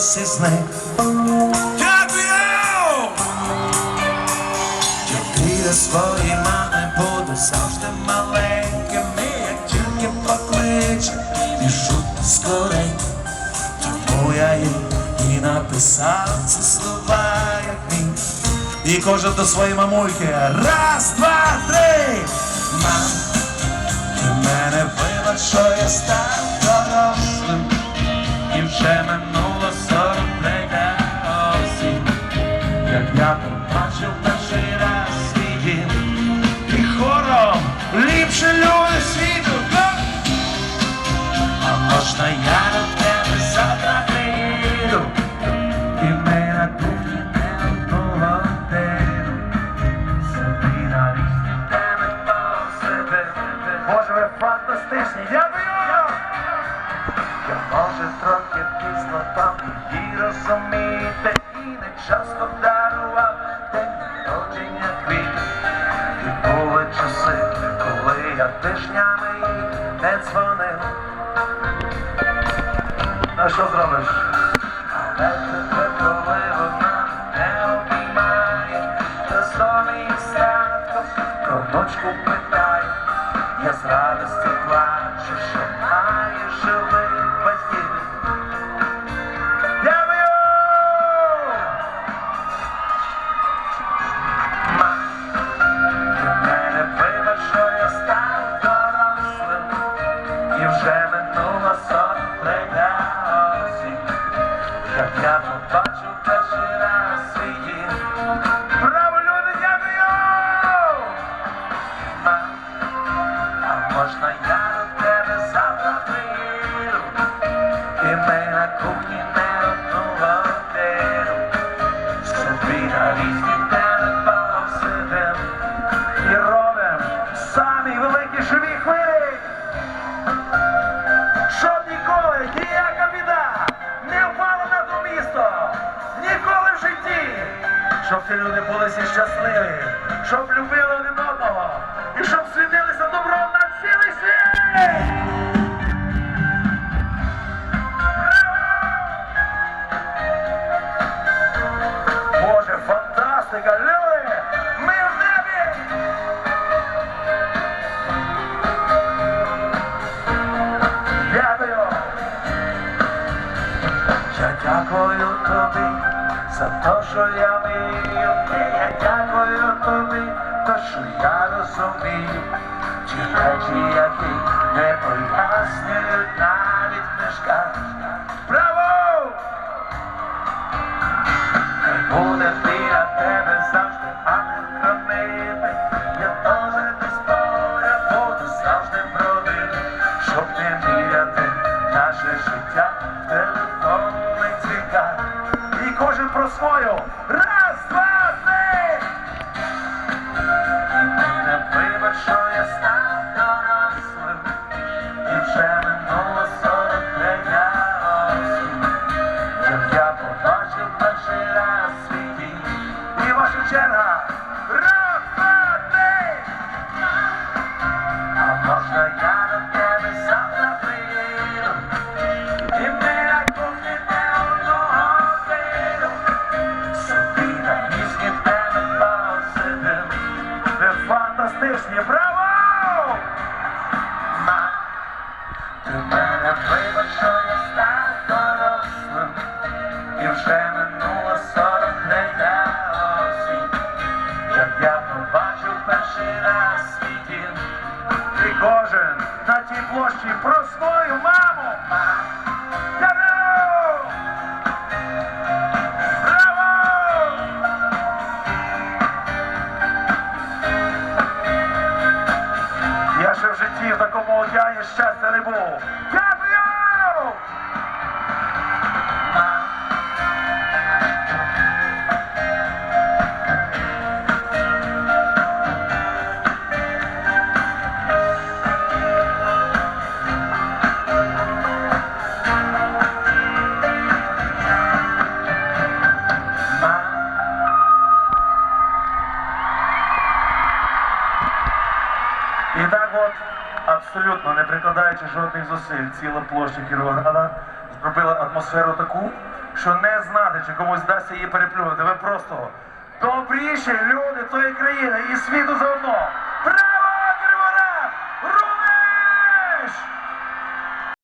із них. Дякую! Я біля своєї мами буду завжди маленьким, і як тільки покличе, біжу скоренько. Тому я їй і написав ці слова, як мій. І кожен до своєї мамульки. Раз, два, три. Мам, ти мене вибач, що я став дорослим. Я може трохи пізно там. І розуміти І не часто дарував день народження квіт І були часи, коли я тижнями не дзвонив. А що зробиш? Але тепер, можна я до тебе завтра прийду? І ми на кухні щоб ці люди були всі щасливі, щоб любили один одного і щоб світилися добром на цілий світ! Боже, фантастика! Люди! Ми в небі! Дякую! Я дякую тобі за те, що я і я дякую тобі, то що я розумію, ті речі, які не пояснюють навіть книжка. Браво! Свою. Раз, два, три! Мене вибач, що я став дорослим, і вже минуло сорок осінь. Як я побачив перший раз свій І ваша черга свій дім. І кожен на тій площі про свою маму. Я ще в житті в такому океані щастя не був. І так от, абсолютно не прикладаючи жодних зусиль, ціла площа Кіровограда зробила атмосферу таку, що не знати, чи комусь вдасться її переплюнути. Ви просто добріші люди тої країни і світу заодно.